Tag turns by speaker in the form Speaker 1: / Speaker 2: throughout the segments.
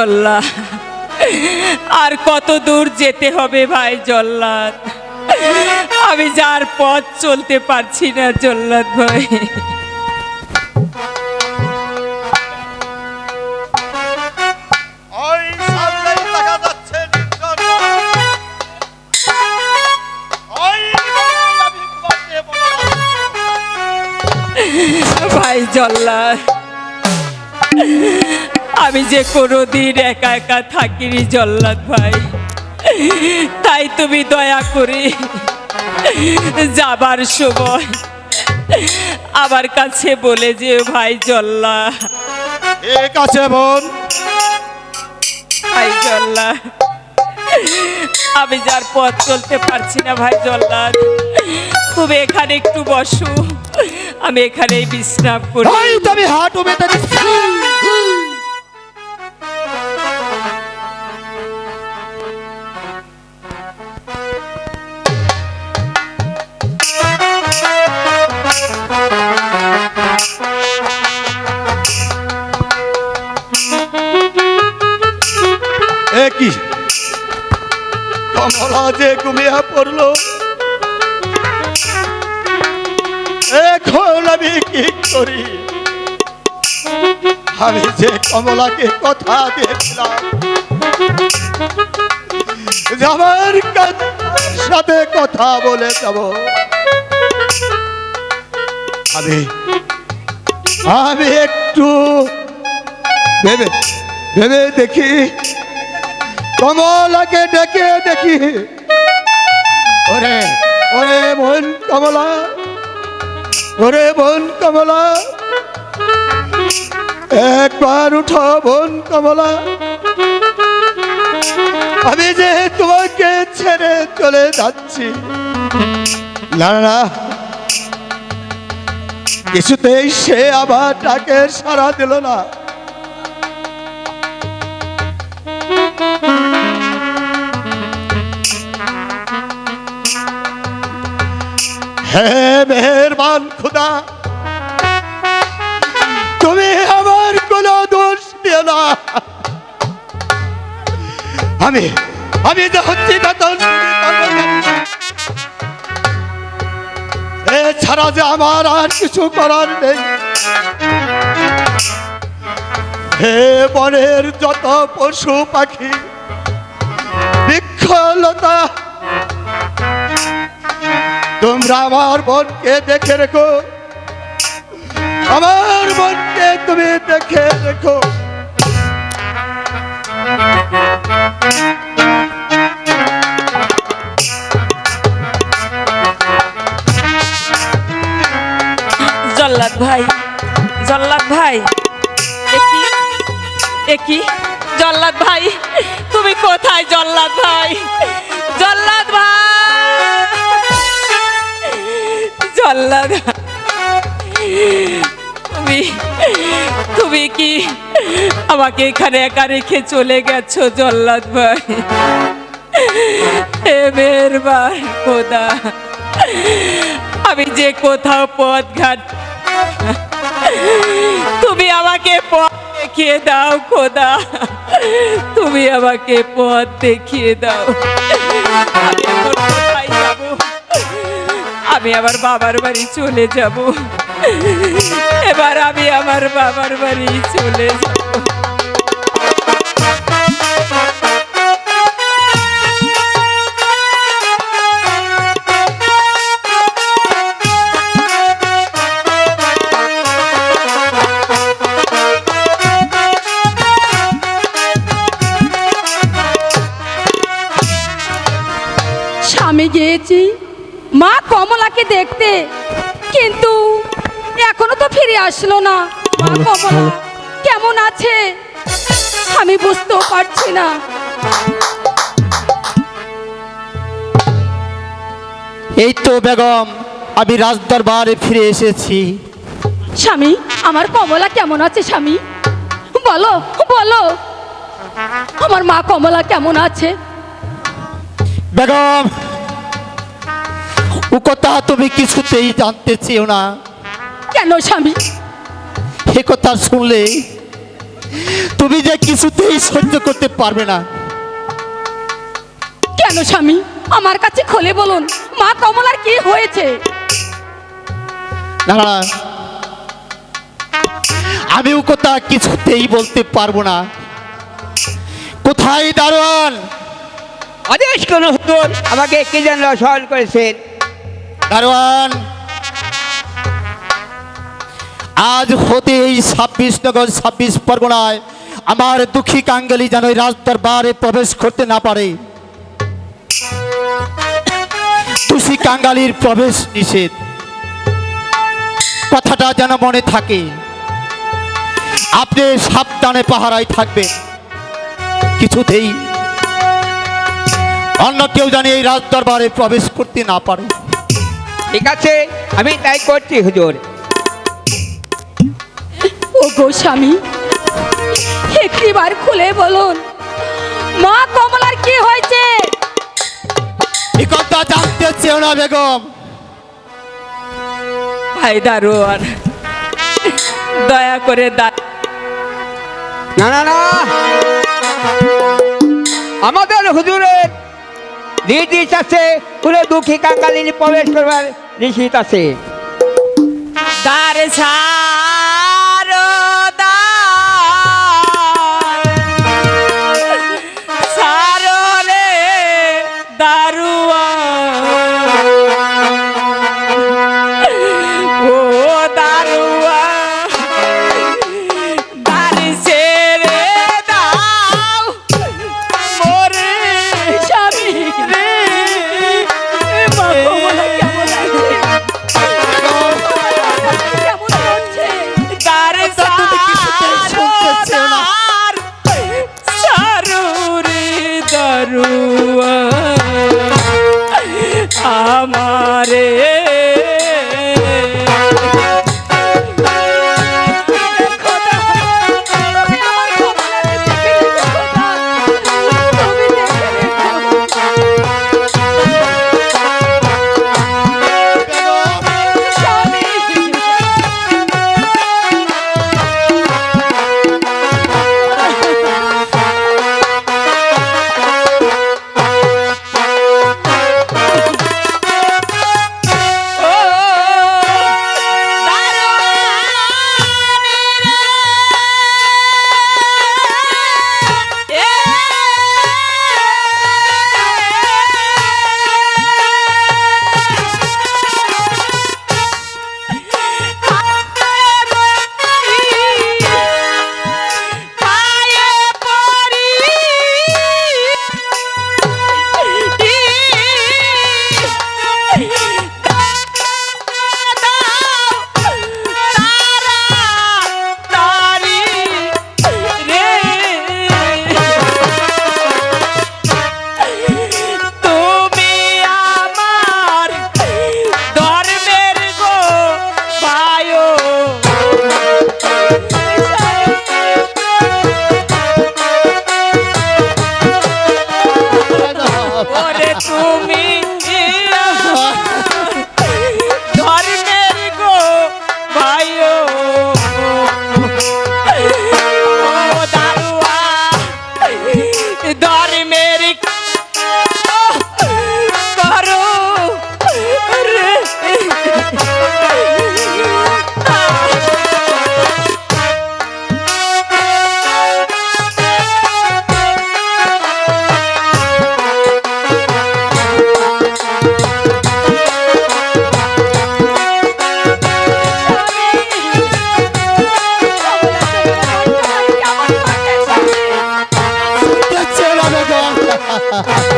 Speaker 1: ভাই জল্লা আর কত দূর যেতে হবে ভাই জল্লাদ? আমি যার পথ চলতে পারছি না জল্লাদ ভাই।
Speaker 2: ওই সামনেই আমি
Speaker 1: যে কোনোদিন একা একা থাকিনি জল্লাদ ভাই তাই তুমি দয়া করে যাবার সময় আমার কাছে বলে যে ভাই জল্লা।
Speaker 2: ঠিক আছে বোন
Speaker 1: ভাই জল্লা আমি যার পথ চলতে পারছি না ভাই জল্লাদ তুমি এখানে একটু বসো আমি এখানেই বিশ্রাম করি।
Speaker 2: তুমি হাঁটু বেঁধে কি কমলা যে ঘুমিয়ে পড়ল। এখন আমি কি করি? আমি যে কমলাকে কথা দিয়েছিলাম আমার সাথে কথা বলে যাব। আমি আমি একটু ভেবে ভেবে দেখি। কমলাকে ডেকে দেখি। ওরে ওরে বোন কমলা, ওরে বোন কমলা, একবার উঠো বোন কমলা। আমি যে তোমাকে ছেড়ে চলে যাচ্ছি। না না কিছুতেই সে আবার ডাকের সারা দিল না। হে মেহেরবান খুদা, তুমি আমার কোনো দোষ দিও না। আমি আমি যে হচ্ছি এছাড়া যে আমার আর কিছু করার নেই। হে বনের যত পশু পাখি বৃক্ষলতা তোমরা আমার বোনকে দেখে রেখো। আমার বোনকে তুমি দেখে রেখো।
Speaker 1: জল্লাদ ভাই জল্লাদ ভাই। একই একই জল্লাদ ভাই, তুমি কোথায় জল্লাদ ভাই? জল্লাদ ভাই! জল্লাদ। তুমি তুমি কি আমাকে এখানে একা রেখে চলে গেছো জল্লাদ ভাই? হে মেহরবান খোদা, আমি যে কোথাও পথ ঘাট তুমি আমাকে পথ দেখিয়ে দাও খোদা। তুমি আমাকে পথ দেখিয়ে দাও। আমি আমার বাবার বাড়ি চলে যাব। এবার আমি আমার বাবার বাড়ি চলে যাব।
Speaker 3: স্বামী গিয়েছি। মা কমলাকে দেখতে কিন্তু এখনও তো ফিরে আসলো না। মা কমলা কেমন আছে? আমি বুঝতেও পারছি না।
Speaker 4: এই তো বেগম আমি রাজদরবারে ফিরে এসেছি।
Speaker 3: স্বামী আমার কমলা কেমন আছে স্বামী? বলো বলো। আমার মা কমলা কেমন আছে?
Speaker 4: বেগম ও কথা তুমি কিছুতেই জানতে চেও না।
Speaker 3: কেন স্বামী?
Speaker 4: এ কথা শুনলে তুমি যে কিছুতেই সহ্য করতে পারবে না।
Speaker 3: কেন স্বামী? আমার কাছে খুলে বলুন মা কমলার কি হয়েছে?
Speaker 4: না না আমি ও কথা কিছুতেই বলতে পারব না। কোথায় দারোয়ান
Speaker 5: আদেশ কোন হুজুর আমাকে কে যেন স্মরণ করেছেন?
Speaker 4: দারোয়ান। আজ হতে এই ছাব্বিশ নগর, ছাব্বিশ পরগনায় আমার দুঃখী কাঙ্গালি যেন রাজদরবারে প্রবেশ করতে না পারে। দুষী কাঙ্গালির প্রবেশ নিষেধ। কথাটা যেন মনে থাকে। আপনি সাবধানে পাহারায় থাকবেন। কিছুতেই অন্য কেউ জানি এই রাজদরবারে প্রবেশ করতে না পারে।
Speaker 5: ঠিক আছে আমি তাই করছি হুজুর।
Speaker 3: ও গো স্বামী একটিবার খুলে বলুন মা কমলার কি হয়েছে?
Speaker 4: এই কথা জানতে চেও না বেগম।
Speaker 1: ভাই দারোয়ান দয়া করে দা
Speaker 5: না না না। আমাদের হুজুরের নির্দেশ আছে কোনো দুঃখী কাঙ্গালিনী প্রবেশ করবার নিশ্চিত আছে।
Speaker 1: তার ছাড়ো
Speaker 5: Thank you.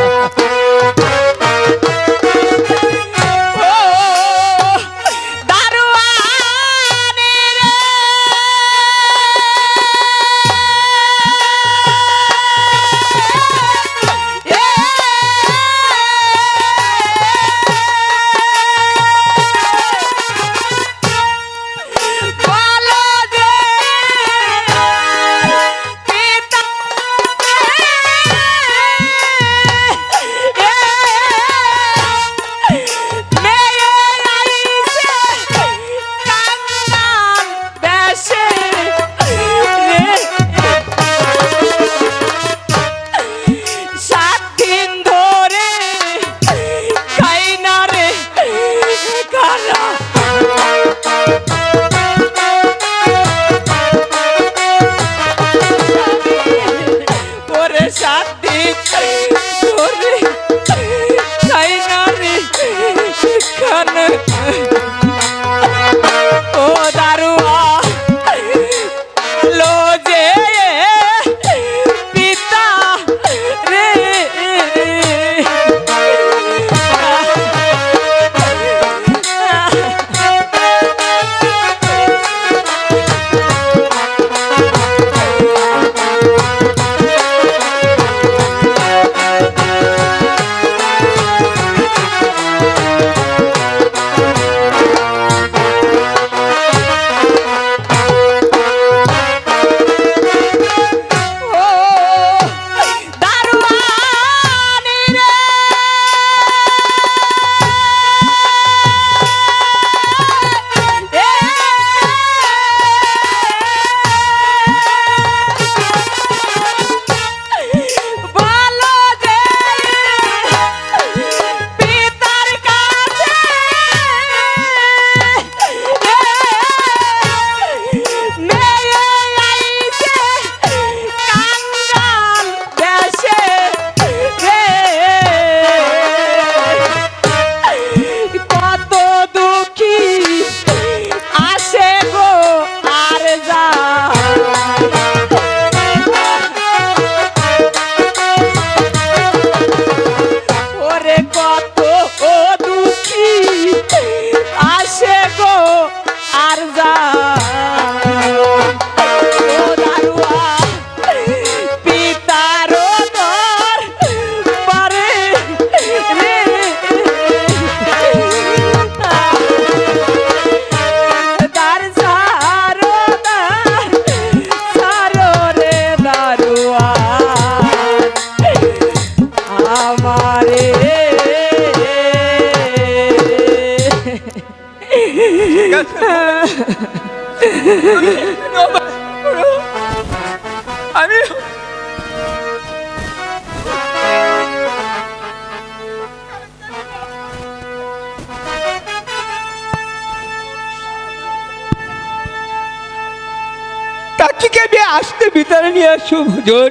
Speaker 5: হুজুর।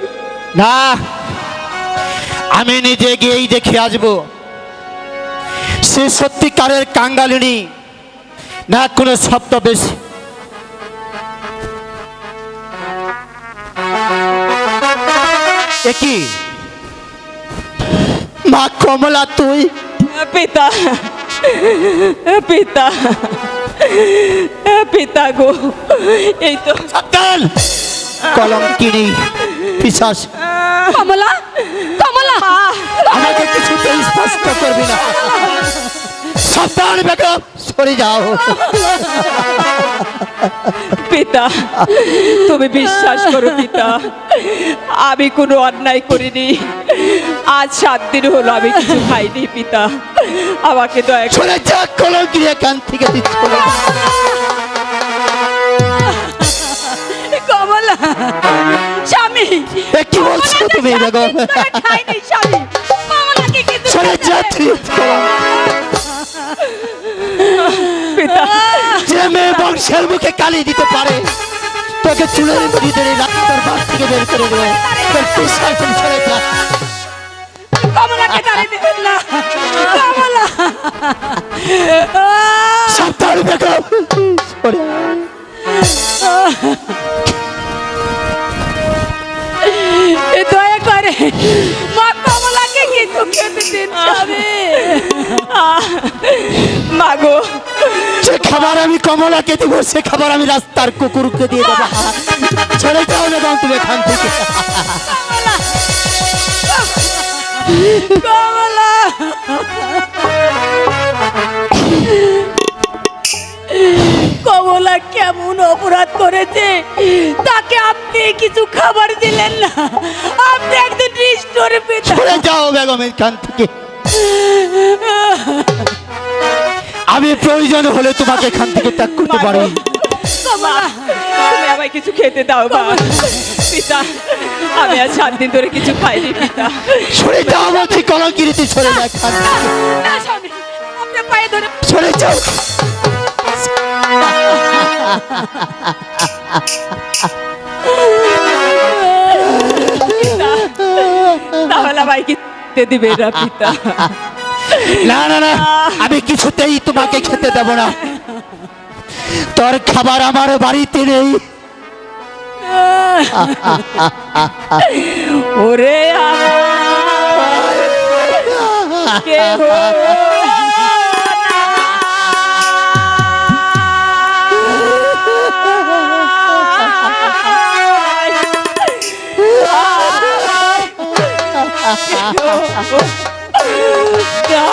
Speaker 4: না আমি নিজে গিয়েই দেখে আসব। সে সত্যিকারের কাঙ্গালিনী না কোনো শব্দ বেশি একই মা কমলা তুই?
Speaker 1: পিতা পিতা পিতা গো এই তো
Speaker 4: কলঙ্কিনী পিশাস
Speaker 3: কমলা কমলা।
Speaker 4: আমাকে কিছুতেই স্পষ্ট করবি না। সাবধান বেগম সরে যাও।
Speaker 1: পিতা তুমি বিশ্বাস করো পিতা আমি কোনো অন্যায় করিনি। আজ সাত দিন হলো আমি কিছু খাইনি পিতা। আমাকে দয়া করে
Speaker 4: যা কলঙ্কিনী এখান থেকে তুই
Speaker 3: স্বামী
Speaker 4: এ কি বলছো তুমি বেগম?
Speaker 3: খাইনি স্বামী কমলাকে কিন্তু
Speaker 4: চলে যা তুই
Speaker 1: পিতা।
Speaker 4: যে মেয়ে বংশের মুখে কালি দিতে পারে তোকে চুলের ধরে রাস্তার বাস থেকে বের করে দেবে। তোর পিছায় তুমি চলে যা।
Speaker 3: কমলাকে তাড়িয়ে দেবেন না কমলা।
Speaker 4: সাবধান সরে
Speaker 3: দয়া করে। মা কমলাকে কিছু খেতে দিন স্বামী
Speaker 1: মাগো
Speaker 4: যে খাবার আমি কমলাকে দিব সে খাবার আমি রাস্তার কুকুরকে দিয়ে দেবো। ছেড়ে যাও না তুমি এখান থেকে।
Speaker 3: কমলা। কমলা। কেমন অপরাধ করেছে? তাকে আপনি কিছু খাবার দিলেন না। আপনি একজন নিষ্ঠুর পিতা।
Speaker 4: যাও বেগম এখান থেকে। আমি প্রয়োজন হলে তোমাকে এখান থেকে ত্যাগ করতে পারি
Speaker 3: কমলা।
Speaker 1: তুমি আমায় কিছু খেতে দাও পিতা আমি আজ সাত দিন ধরে কিছু খাইনি পিতা।
Speaker 4: সরে যাও বলছি কলঙ্কিরিতে সরে যা এখান থেকে।
Speaker 3: না পায়ে ধরে
Speaker 4: সরে যাও।
Speaker 1: তাহলে আমায় খেতে দিবে না পিতা।
Speaker 4: না না না আমি কিছুতেই তোমাকে খেতে দেব না। তোর খাবার আমার বাড়িতে নেই।
Speaker 1: ওরে আমার কেহ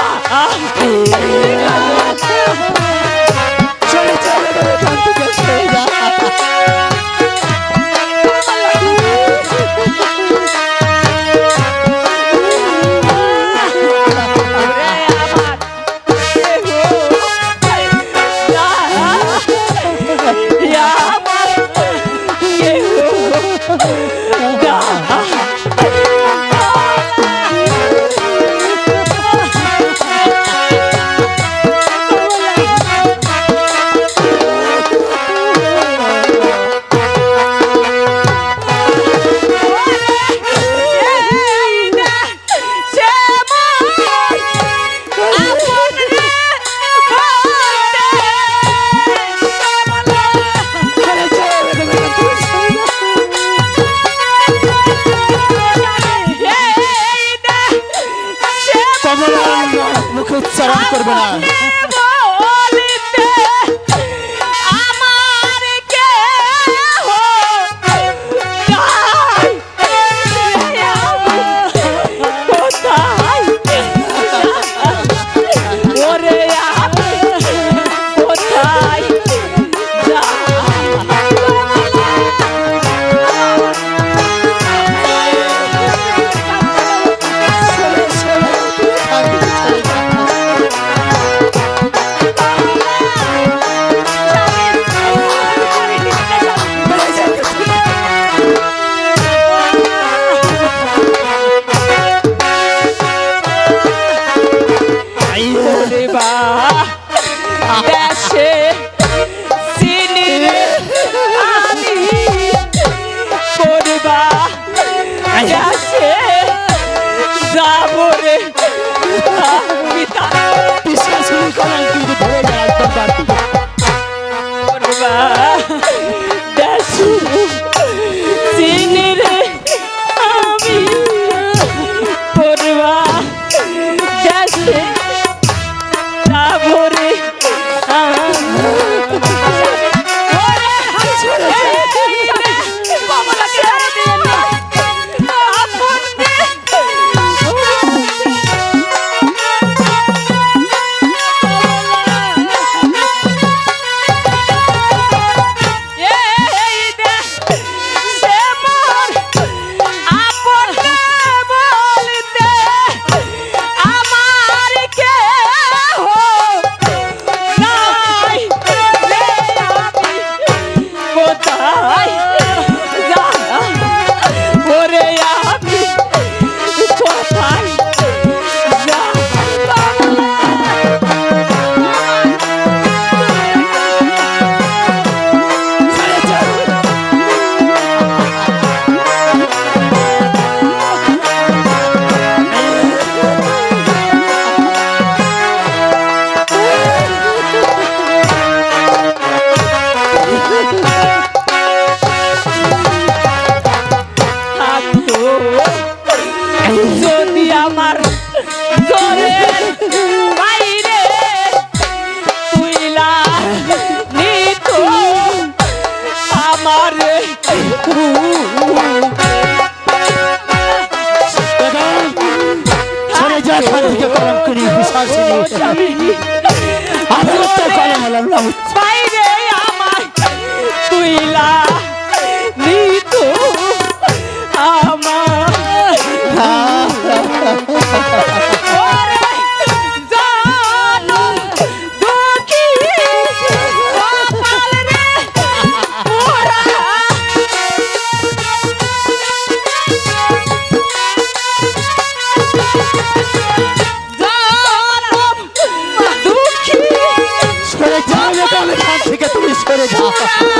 Speaker 4: ハハ。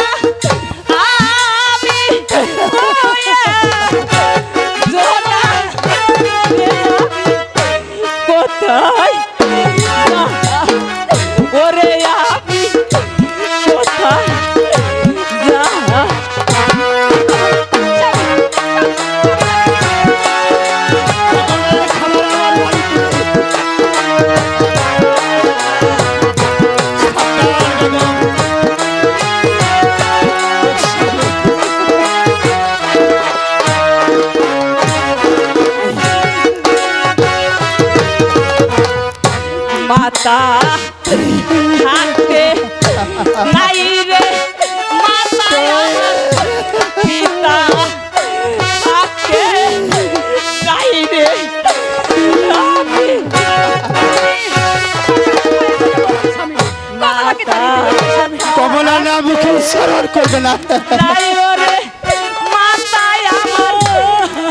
Speaker 4: স্মরণ করবে না।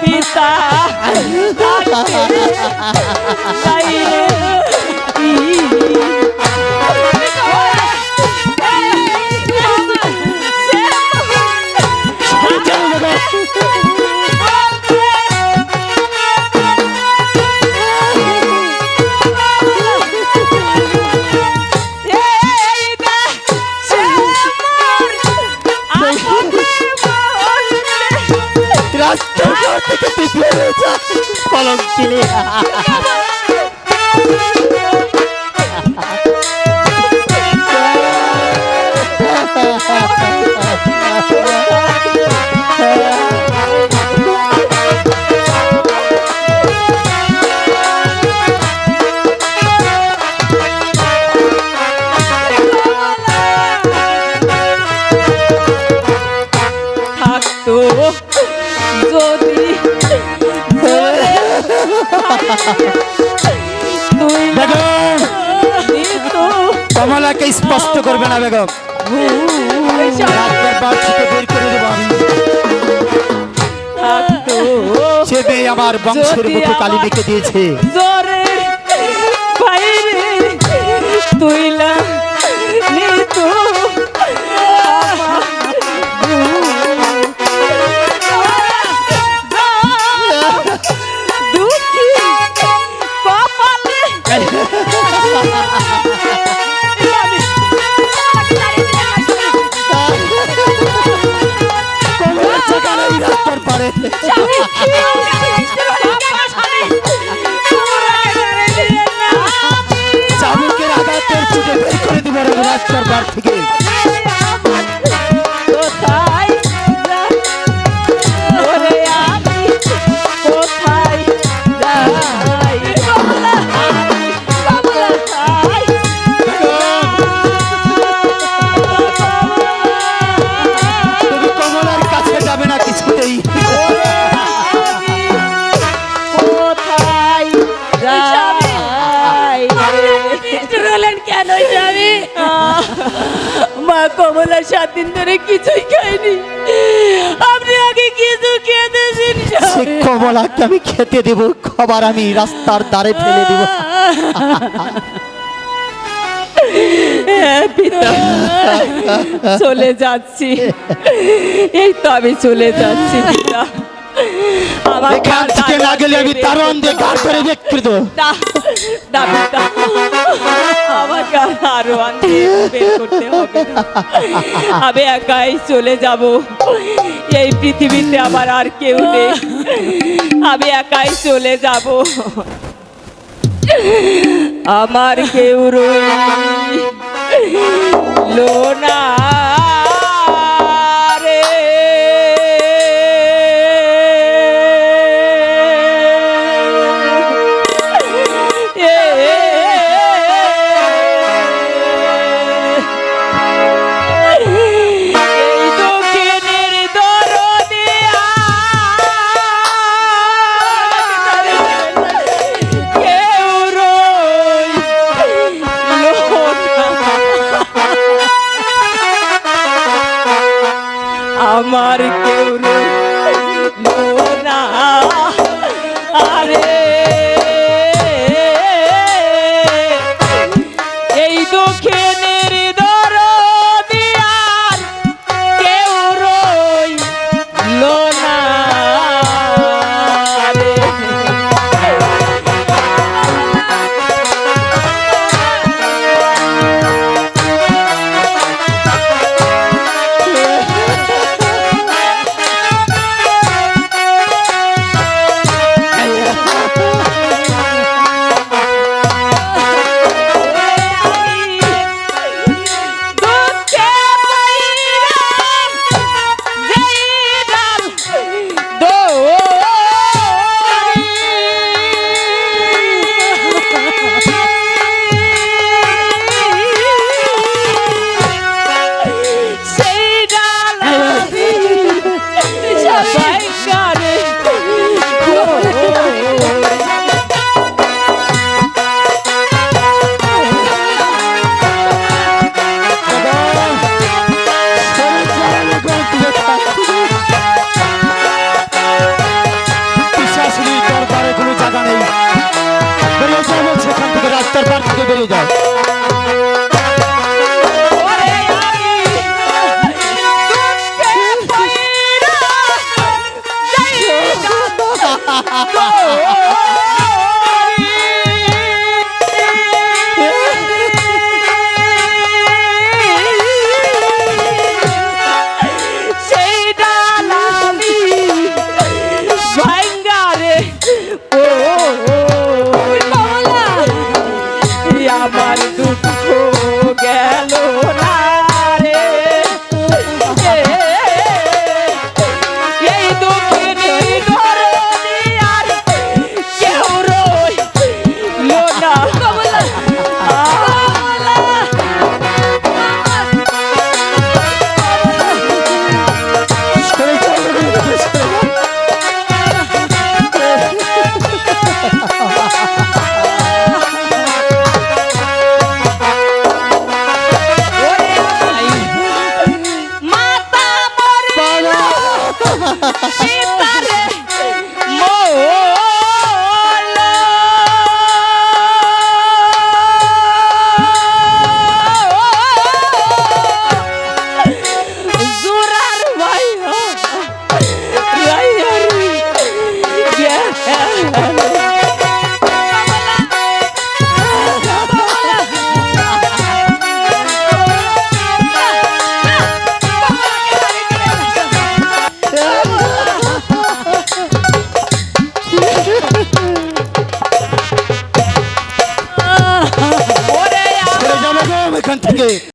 Speaker 1: পিতা। পলক ছিঁড়ে Ha ha
Speaker 4: ha
Speaker 1: ha!
Speaker 4: কমলাকে স্পষ্ট করবে না বেগম বের সে আমার বংশের মুখে কালী মেখে দিয়েছে।
Speaker 3: কমলা
Speaker 1: সাত দিন ধরে কিছুই খায়নি আপনি আগে কিছু
Speaker 4: কমলাকে আমি খেতে দেব খাবার আমি রাস্তার ধারে ফেলে দেব।
Speaker 1: হ্যাঁ, পিতা। চলে যাচ্ছি। এই তো আমি চলে যাচ্ছি পিতা। আমার
Speaker 4: এখান থেকে না গেলে আমি তার অন্ধে গাড় করে
Speaker 1: আমাকে আরও আনতে হবে। আমি একাই চলে যাব। এই পৃথিবীতে আমার আর কেউ নেই। আমি একাই চলে যাব। আমার কেউ রই না
Speaker 4: নমস্কার